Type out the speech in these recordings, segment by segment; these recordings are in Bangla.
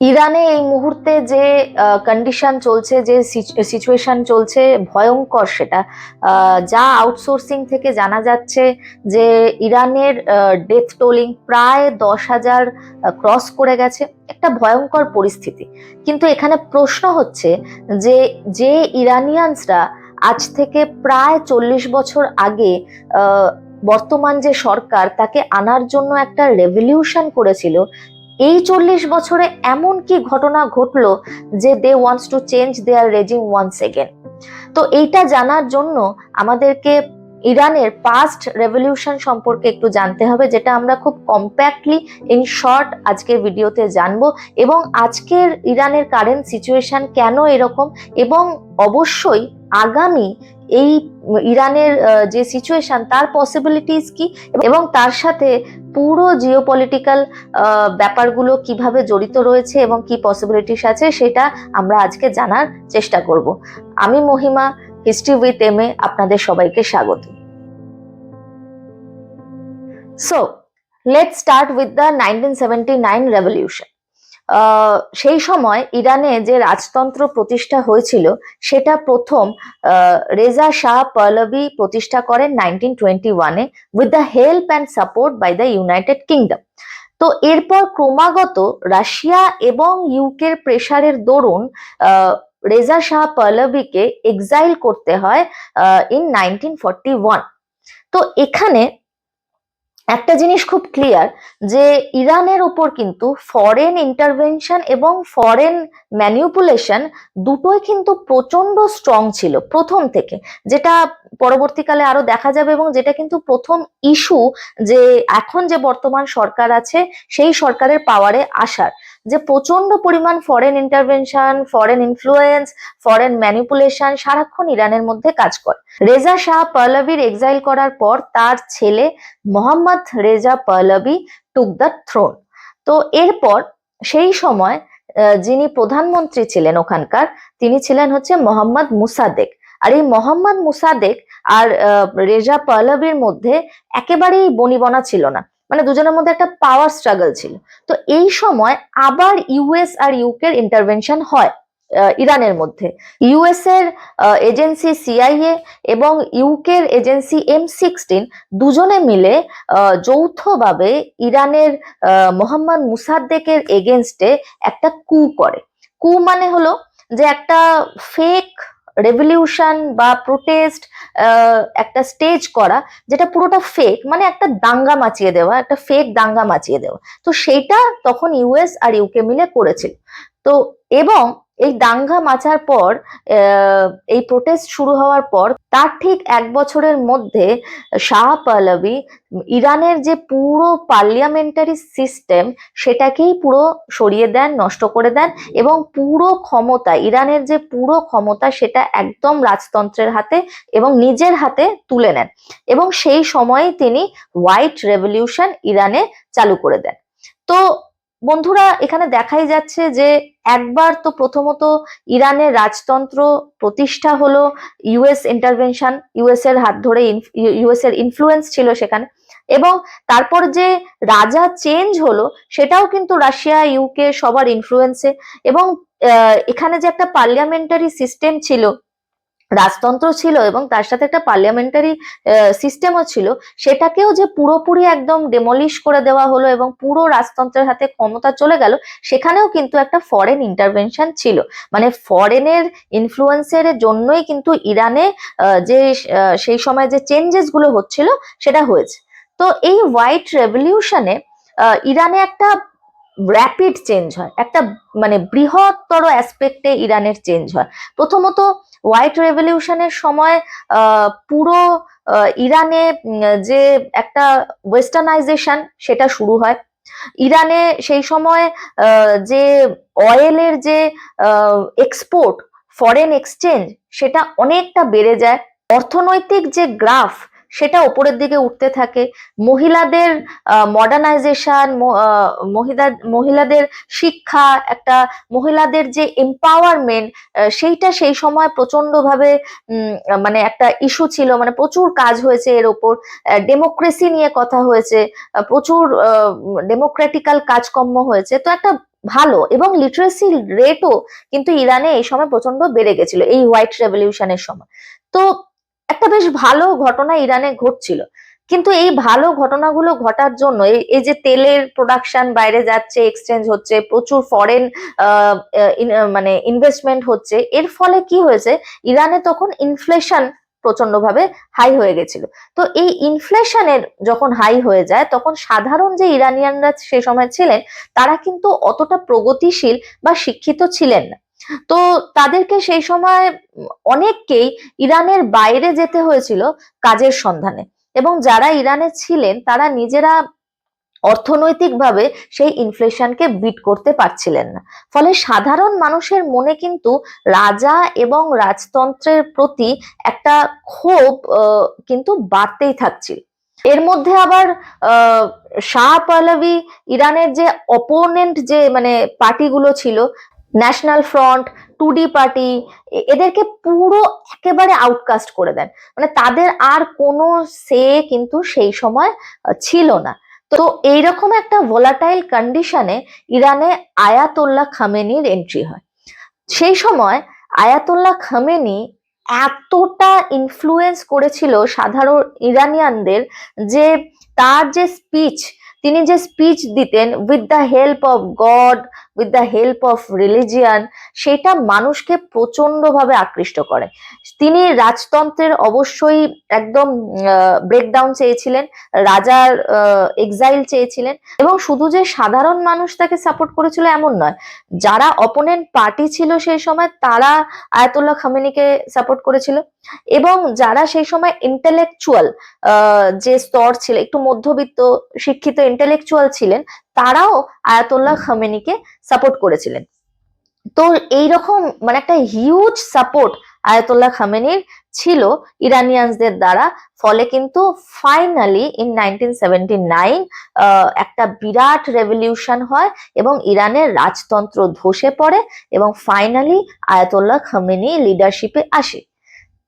ইরানে এই মুহূর্তে যে কন্ডিশন চলছে, যে সিচুয়েশন চলছে, ভয়ঙ্কর সেটা। যা আউটসোর্সিং থেকে জানা যাচ্ছে যে ইরানের ডেথ টোলিং প্রায় দশ হাজার ক্রস করে গেছে। একটা ভয়ঙ্কর পরিস্থিতি। কিন্তু এখানে প্রশ্ন হচ্ছে যে যে ইরানিয়ানসরা আজ থেকে প্রায় চল্লিশ বছর আগে বর্তমান যে সরকার তাকে আনার জন্য একটা রেভলিউশন করেছিল এই চল্লিশ বছরে এমন কি ঘটনা ঘটলো যে they wants to change their regime once again তো এইটা জানার জন্য আমাদেরকে ইরানের পাস্ট রেভলিউশন সম্পর্কে একটু জানতে হবে, যেটা আমরা খুব কম্প্যাক্টলি ইন শর্ট আজকের ভিডিওতে জানব। এবং আজকের ইরানের কারেন্ট সিচুয়েশন কেন এরকম? এবং অবশ্যই আগামী এই ইরানের যে সিচুয়েশন তার পসিবিলিটিস কি? এবং তার সাথে পুরো জিওপলিটিক্যাল ব্যাপারগুলো কীভাবে জড়িত রয়েছে এবং কি পসিবিলিটিস আছে, সেটা আমরা আজকে জানার চেষ্টা করব। আমি Mahima history with M A আপনাদের সবাইকে স্বাগত। So let start with the nineteen seventy nine revolution সেই সময় ইরানে যে রাজতন্ত্র প্রতিষ্ঠা হয়েছিল, সেটা প্রথম রেজা শাহ পহলভি প্রতিষ্ঠা করেন নাইনটিন টোয়েন্টি ওয়ানে with the help and support by the United Kingdom তো এরপর ক্রমাগত রাশিয়া এবং ইউকের প্রেসারের দরুন রেজা শাহ পহলভিকে এক্সাইল করতে হয় ইন নাইনটিন তো এখানে একটা জিনিস খুব ক্লিয়ার যে ইরানের ওপর কিন্তু ফরেন ইন্টারভেনশন এবং ফরেন ম্যানিপুলেশন দুটোই কিন্তু প্রচণ্ড স্ট্রং ছিল প্রথম থেকে। যেটা পরবর্তীকালে আরও দেখা যাবে এবং যেটা কিন্তু প্রথম ইস্যু যে এখন যে বর্তমান সরকার আছে, সেই সরকারের পাওয়ারে আসার। যে প্রচণ্ড পরিমাণ foreign intervention foreign influence foreign manipulation সারাক্ষণ ইরানের মধ্যে কাজ করে। রেজা শাহ পহলভির এক্সাইল করার পর তার ছেলে Mohammad Reza Pahlavi took the throne তো এরপর সেই সময় যিনি প্রধানমন্ত্রী ছিলেন ওখানকার, তিনি ছিলেন হচ্ছে মোহাম্মদ মুসাদেক আর এই মোহাম্মদ মুসাদেক আর রেজা পহলভির মধ্যে একেবারেই বনিবনা ছিল না। মানে দুজনের মধ্যে একটা পাওয়ার স্ট্রাগল ছিল। তো এই সময় আবার ইউএস আর ইউকের ইন্টারভেনশন হয় ইরানের মধ্যে। ইউএস এর এজেন্সি সিআইএ এবং ইউকের এজেন্সি এম সিক্সটিন দুজনে মিলে যৌথভাবে ইরানের মোহাম্মদ মুসাদ্দেকের এগেনস্টে একটা কু করে। কু মানে হলো যে একটা ফেক রেভলিউশন বা প্রোটেস্ট একটা স্টেজ করা যেটা পুরোটা ফেক মানে একটা দাঙ্গা মাচিয়ে দেওয়া, একটা ফেক দাঙ্গা মাচিয়ে দেওয়া। তো সেইটা তখন ইউএস আর ইউকে মিলে করেছিল। তো এবং এই দাঙ্গা মাচার পর এই প্রোটেস্ট শুরু হওয়ার পর, তার ঠিক এক বছরের মধ্যে শাহ পাহলভি ইরানের যে পুরো পার্লিয়ামেন্টারি সিস্টেম সেটাকেই পুরো সরিয়ে দেন, নষ্ট করে দেন এবং পুরো ক্ষমতা, ইরানের যে পুরো ক্ষমতা সেটা একদম রাজতন্ত্রের হাতে এবং নিজের হাতে তুলে নেন এবং সেই সময়ে তিনি হোয়াইট রেভলিউশন ইরানে চালু করে দেন। তো বন্ধুরা, এখানে দেখাই যাচ্ছে যে একবার তো প্রথমত ইরানের রাজতন্ত্র প্রতিষ্ঠা হলো ইউএস ইন্টারভেনশন ইউএস এর হাত ধরে ইউএস এর ইনফ্লুয়েন্স ছিল সেখানে। এবং তারপর যে রাজা চেঞ্জ হলো, সেটাও কিন্তু রাশিয়া, ইউকে সবার ইনফ্লুয়েন্সে এবং এখানে যে একটা পার্লিয়ামেন্টারি সিস্টেম ছিল রাজতন্ত্র ছিল এবং তার সাথে একটা পার্লিয়ামেন্টারি সিস্টেমও ছিল, সেটাকেও যে পুরোপুরি একদম ডেমলিশ করে দেওয়া হলো এবং পুরো রাজতন্ত্রের হাতে ক্ষমতা চলে গেল, সেখানেও কিন্তু একটা ফরেন ইন্টারভেনশন ছিল। মানে ফরেনের ইনফ্লুয়েন্সের জন্যই কিন্তু ইরানে যে সেই সময় যে চেঞ্জেসগুলো হচ্ছিল, সেটা হয়েছে। তো এই হোয়াইট রেভলিউশনে ইরানে একটা র্যাপিড চেঞ্জ হয়। একটা মানে বৃহত্তর অ্যাসপেক্টে ইরানের চেঞ্জ হয়। প্রথমত হোয়াইট রেভলিউশনের সময় পুরো ইরানে যে একটা ওয়েস্টার্নাইজেশন সেটা শুরু হয়। ইরানে সেই সময় যে অয়েলের যে এক্সপোর্ট ফরেন এক্সচেঞ্জ সেটা অনেকটা বেড়ে যায়। অর্থনৈতিক যে গ্রাফ সেটা উপরের দিকে উঠতে থাকে। মহিলাদের মডার্নাইজেশন মহিলা, মহিলাদের শিক্ষা, একটা মহিলাদের যে এম্পাওয়ারমেন্ট সেইটা সেই সময় প্রচন্ডভাবে মানে একটা ইস্যু ছিল মানে প্রচুর কাজ হয়েছে এর ওপর। ডেমোক্রেসি নিয়ে কথা হয়েছে প্রচুর ডেমোক্রেটিক্যাল কাজকর্ম হয়েছে। তো একটা ভালো এবং লিটারেসি রেটও কিন্তু ইরানে এই সময় প্রচণ্ড বেড়ে গেছিল, এই হোয়াইট রেভলিউশনের সময়। তো একটা বেশ ভালো ঘটনা ইরানে ঘটছিল। কিন্তু এই ভালো ঘটনাগুলো ঘটার জন্য এই যে তেলের প্রোডাকশন বাইরে যাচ্ছে এক্সচেঞ্জ হচ্ছে, প্রচুর ফরেন মানে ইনভেস্টমেন্ট হচ্ছে, এর ফলে কি হয়েছে? ইরানে তখন ইনফ্লেশন প্রচন্ডভাবে হাই হয়ে গেছিল। তো এই ইনফ্লেশনের যখন হাই হয়ে যায়, তখন সাধারণ যে ইরানিয়ানরা সে সময় ছিলেন, তারা কিন্তু অতটা প্রগতিশীল বা শিক্ষিত ছিলেন না। তো তাদেরকে সেই সময় অনেককেই ইরানের বাইরে যেতে হয়েছিল কাজের সন্ধানে। এবং যারা ইরানে ছিলেন, তারা নিজেরা অর্থনৈতিকভাবে সেই ইনফ্লেশনকে বিট করতে পারছিলেন না। ফলে সাধারণ মানুষের মনে কিন্তু রাজা এবং রাজতন্ত্রের প্রতি একটা ক্ষোভ কিন্তু বাড়তেই থাকছিল। এর মধ্যে আবার শাহ পালাভি ইরানের যে অপোনেন্ট যে মানে পার্টিগুলো ছিল ন্যাশনাল ফ্রন্ট টুডি পার্টি এদেরকে পুরো একেবারে আউটকাস্ট করে দেন। মানে তাদের আর কোনো সে কিন্তু সেই সময় ছিল না। তো এইরকম একটা ভোলাটাইল কন্ডিশনে ইরানে আয়াতুল্লাহ খামেনির এন্ট্রি হয়। সেই সময় আয়াতুল্লাহ খামেনি এতটা ইনফ্লুয়েন্স করেছিল সাধারণ ইরানিয়ানদের যে তার যে স্পিচ তিনি যে স্পিচ দিতেন with the help of God with the help of religion সেটা মানুষকে প্রচন্ডভাবে আকৃষ্ট করে। তিনি রাজতন্ত্রের অবশ্যই একদম ব্রেকডাউন চেয়েছিলেন, রাজার এক্সাইল চেয়েছিলেন এবং শুধু যে সাধারণ মানুষ তাকে সাপোর্ট করেছিল এমন নয়, যারা অপোনেন্ট পার্টি ছিল সেই সময় তারা আয়াতুল্লাহ খামেনিকে সাপোর্ট করেছিল। এবং যারা সেই সময় ইন্টেলেকচুয়াল যে স্তর ছিল একটু মধ্যবিত্ত শিক্ষিত ইন্টেলেকচুয়াল ছিলেন তারাও আয়াতুল্লাহ খামেনিকে সাপোর্ট করেছিলেন। তো এইরকম মানে একটা হিউজ সাপোর্ট আয়াতুল্লাহ খামেনির ছিল ইরানিয়ানসদের দ্বারা ফলে কিন্তু ফাইনালি ইন নাইনটিন একটা বিরাট রেভলিউশন হয় এবং ইরানের রাজতন্ত্র ধসে পড়ে এবং ফাইনালি আয়াতুল্লাহ খামেনি লিডারশিপে আসে।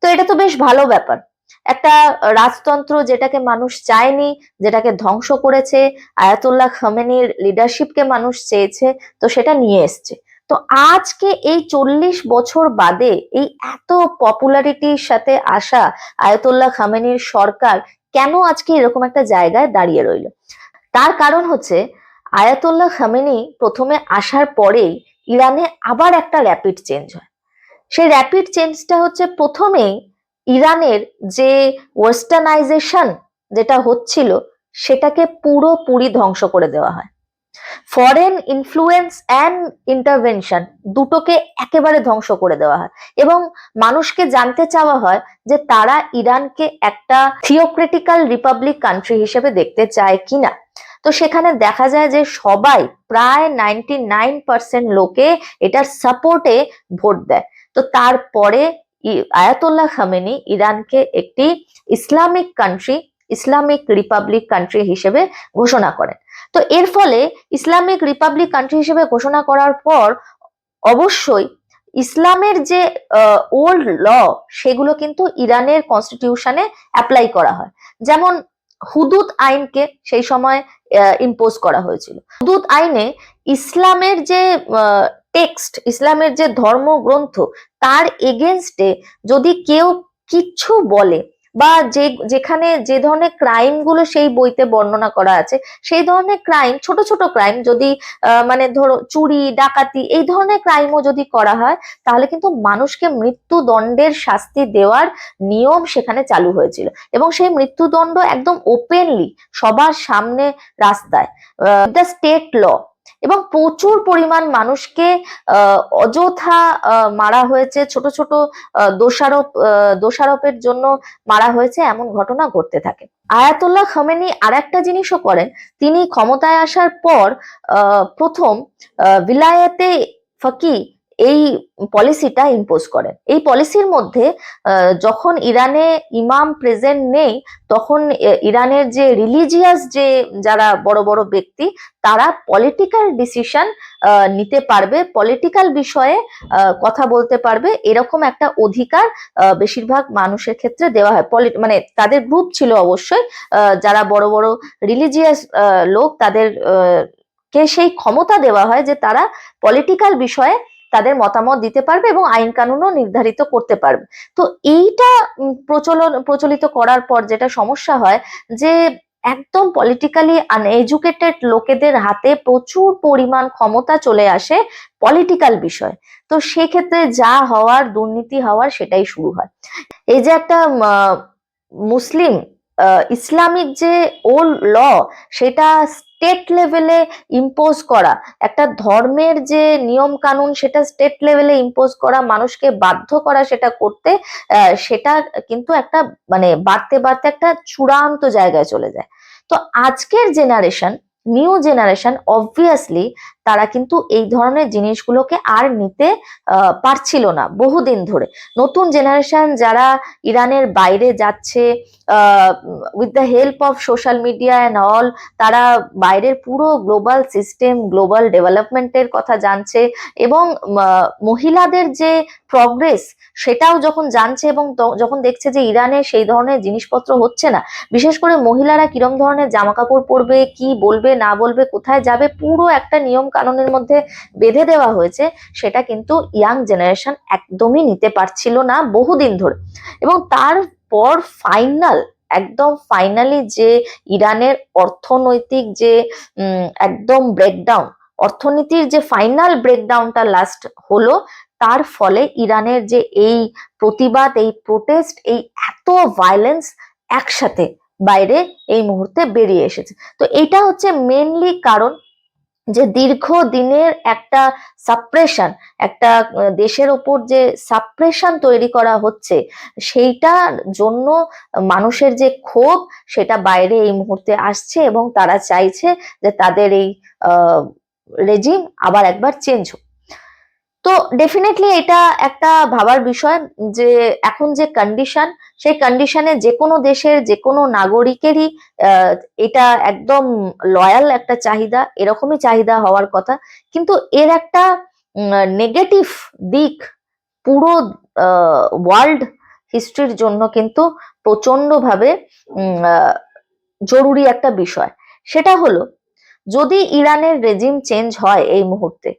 তো এটা তো বেশ ভালো ব্যাপার। একটা রাজতন্ত্র যেটাকে মানুষ চায়নি, যেটাকে ধ্বংস করেছে, আয়াতুল্লাহ খামেনির লিডারশিপকে মানুষ চেয়েছে, তো সেটা নিয়ে এসছে। তো আজকে এই চল্লিশ বছর বাদে এই এত পপুলারিটির সাথে আসা আয়াতুল্লাহ খামেনির সরকার কেন আজকে এরকম একটা জায়গায় দাঁড়িয়ে রইল? তার কারণ হচ্ছে, আয়াতুল্লাহ খামেনি প্রথমে আসার পরেই ইরানে আবার একটা র্যাপিড চেঞ্জ হয়। সেই র্যাপিড চেঞ্জটা হচ্ছে প্রথমেই ইরানের যে ওয়েস্টার্নাইজেশন যেটা হচ্ছিল, সেটাকে পুরোপুরি ধ্বংস করে দেওয়া হয়। ফরেন ইনফ্লুয়েন্স অ্যান্ড ইন্টারভেনশন দুটোকে একেবারে ধ্বংস করে দেওয়া হয় এবং মানুষকে জানতে চাওয়া হয় যে তারা ইরানকে একটা থিওক্রিটিক্যাল রিপাবলিক কান্ট্রি হিসেবে দেখতে চায় কিনা। তো সেখানে দেখা যায় যে সবাই প্রায় নাইনটি নাইন পার্সেন্ট লোকে এটার সাপোর্টে ভোট দেয়। তো তারপরে আয়াতুল্লাহ খামেনি ইরানকে একটি Islamic country Islamic republic country হিসেবে ঘোষণা করেন। তো এর ফলে ইসলামিক রিপাবলিক কান্ট্রি হিসেবে ঘোষণা করার পর অবশ্যই ইসলামের যে ওল্ড ল সেগুলো কিন্তু ইরানের কনস্টিটিউশনে অ্যাপ্লাই করা হয়। যেমন হুদুদ আইনকে সেই সময় ইম্পোজ করা হয়েছিল। হুদুদ আইনে ইসলামের যে টেক্সট, ইসলামের যে ধর্মগ্রন্থ, তার এগেনস্টে যদি কেউ কিচ্ছু বলে বা যে, যেখানে যে ধরনের ক্রাইমগুলো সেই বইতে বর্ণনা করা আছে, সেই ধরনের ক্রাইম ছোট ছোট ক্রাইম যদি মানে ধরো চুরি, ডাকাতি, এই ধরনের ক্রাইমও যদি করা হয়, তাহলে কিন্তু মানুষকে মৃত্যুদণ্ডের শাস্তি দেওয়ার নিয়ম সেখানে চালু হয়েছিল। এবং সেই মৃত্যুদণ্ড একদম ওপেনলি সবার সামনে রাস্তায় দ্য স্টেট ল এবং প্রচুর পরিমাণ মানুষকে অযথা মারা হয়েছে, ছোট ছোট দোষারোপ দোষারোপের জন্য মারা হয়েছে, এমন ঘটনা ঘটতে থাকে। আয়াতুল্লাহ খামেনি আর একটা জিনিসও করেন। তিনি ক্ষমতায় আসার পর প্রথম বিলায়াতে ফকি এই পলিসিটা ইম্পোজ করেন এই পলিসির মধ্যে যখন ইরানে ইমাম প্রেজেন্ট নেই, তখন ইরানের যে রিলিজিয়াস যে যারা বড় বড় ব্যক্তি, তারা পলিটিক্যাল ডিসিশন নিতে পারবে পলিটিক্যাল বিষয়ে কথা বলতে পারবে। এরকম একটা অধিকার বেশিরভাগ মানুষের ক্ষেত্রে দেওয়া হয়। মানে তাদের গ্রুপ ছিল অবশ্যই যারা বড় বড় রিলিজিয়াস লোক, তাদের কে সেই ক্ষমতা দেওয়া হয় যে তারা পলিটিক্যাল বিষয়ে তাদের মতামত দিতে পারবে এবং আইন কানুনও নির্ধারিত করতে পারবে। তো এইটা প্রচলন, প্রচলিত করার পর যেটা সমস্যা হয় যে একদম পলিটিক্যালি আনএডুকেটেড লোকেদের হাতে প্রচুর পরিমাণ ক্ষমতা চলে আসে পলিটিক্যাল বিষয়। তো সেক্ষেত্রে যা হওয়ার, দুর্নীতি হওয়ার সেটাই শুরু হয়। এই যে একটা মুসলিম ইসলামিক যে ওল্ড ল সেটা স্টেট লেভেলে ইম্পোজ করা। একটা ধর্মের যে নিয়ম কানুন, সেটা স্টেট লেভেলে ইম্পোজ করা, মানুষকে বাধ্য করা সেটা করতে সেটা কিন্তু একটা মানে বাড়তে বাড়তে একটা চূড়ান্ত জায়গায় চলে যায়। তো আজকের জেনারেশন নিউ জেনারেশন অবভিয়াসলি তারা কিন্তু এই ধরনের জিনিসগুলোকে আর নিতে পারছিল না বহুদিন ধরে। নতুন জেনারেশন যারা ইরানের বাইরে যাচ্ছে with the help of social media and all তারা বাইরের পুরো গ্লোবাল সিস্টেম গ্লোবাল ডেভেলপমেন্টের কথা জানছে এবং মহিলাদের যে প্রগ্রেস সেটাও যখন জানছে এবং যখন দেখছে যে ইরানে সেই ধরনের জিনিসপত্র হচ্ছে না, বিশেষ করে মহিলারা কিরম ধরনের জামা কাপড় পরবে, কি বলবে, না বলবে, কোথায় যাবে, পুরো একটা নিয়ম কানুনের মধ্যে বেঁধে দেওয়া হয়েছে, সেটা কিন্তু ইয়াং জেনারেশন একদমই নিতে পারছিল না বহুদিন ধরে। এবং তারপর ফাইনাল একদম ফাইনালি যে ইরানের অর্থনৈতিক যে একদম ব্রেকডাউন অর্থনীতির যে ফাইনাল ব্রেকডাউনটা লাস্ট হলো, তার ফলে ইরানের যে এই প্রতিবাদ, এই প্রোটেস্ট এই এত ভায়োলেন্স একসাথে বাইরে এই মুহূর্তে বেরিয়ে এসেছে। তো এটা হচ্ছে মেনলি কারণ যে দীর্ঘ দিনের একটা সাপ্রেশন একটা দেশের ওপর যে সাপ্রেশন তৈরি করা হচ্ছে সেইটার জন্য মানুষের যে ক্ষোভ, সেটা বাইরে এই মুহূর্তে আসছে এবং তারা চাইছে যে তাদের এই রেজিম আবার একবার চেঞ্জ হোক। তো ডেফিনেটলি এটা একটা ভাবার বিষয় যে এখন যে কন্ডিশন সেই কন্ডিশনে যে কোনো দেশের যে কোনো নাগরিকেরই এটা একদম লয়াল একটা চাহিদা এরকমই চাহিদা হওয়ার কথা। কিন্তু এর একটা নেগেটিভ দিক পুরো ওয়ার্ল্ড হিস্ট্রির জন্য কিন্তু প্রচন্ডভাবে উম, জরুরি একটা বিষয়। সেটা হলো যদি ইরানের রেজিম চেঞ্জ হয় এই মুহূর্তে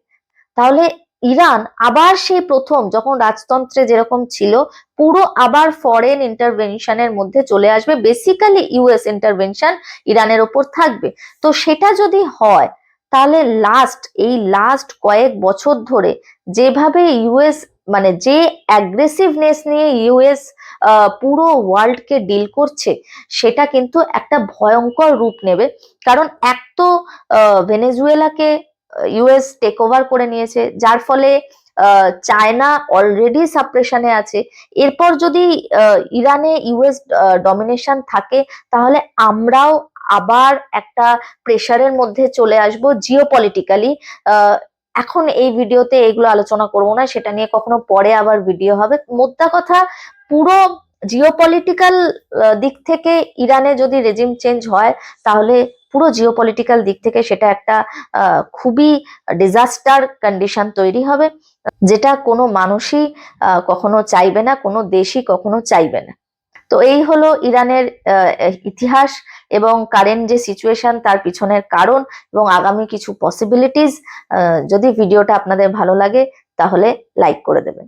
তাহলে ইরান আবার সেই প্রথম, যখন রাজতন্ত্রে যেরকম ছিল, পুরো আবার ফরেন ইন্টারভেনশনের মধ্যে চলে আসবে। বেসিক্যালি ইউএস ইন্টারভেনশন ইরানের ওপর থাকবে। তো সেটা যদি হয়, তাহলে লাস্ট এই লাস্ট কয়েক বছর ধরে যেভাবে ইউএস মানে যে অ্যাগ্রেসিভনেস নিয়ে ইউএস পুরো ওয়ার্ল্ডকে ডিল করছে, সেটা কিন্তু একটা ভয়ঙ্কর রূপ নেবে। কারণ এক তো ভেনেজুয়েলাকে ইউএস টেক ওভার করে নিয়েছে, যার ফলে চায়না অলরেডি সাপ্রেশনে আছে। এরপর যদি ইরানে ইউএস ডমিনেশন থাকে, তাহলে আমরাও আবার একটা প্রেশারের মধ্যে চলে আসব জিও পলিটিক্যালি এখন এই ভিডিওতে এগুলো আলোচনা করব না, সেটা নিয়ে কখনো পরে আবার ভিডিও হবে। মোদ্দা কথা, পুরো জিওপলিটিক্যাল দিক থেকে ইরানে যদি রেজিম চেঞ্জ হয়, তাহলে পুরো জিওপলিটিক্যাল দিক থেকে সেটা একটা খুবই ডিজাস্টার কন্ডিশন তৈরি হবে, যেটা কোনো মানুষই কখনো চাইবে না, কোনো দেশই কখনো চাইবে না। তো এই হলো ইরানের ইতিহাস এবং কারেন্ট যে সিচুয়েশন তার পিছনের কারণ এবং আগামী কিছু পসিবিলিটিস যদি ভিডিওটা আপনাদের ভালো লাগে তাহলে লাইক করে দেবেন।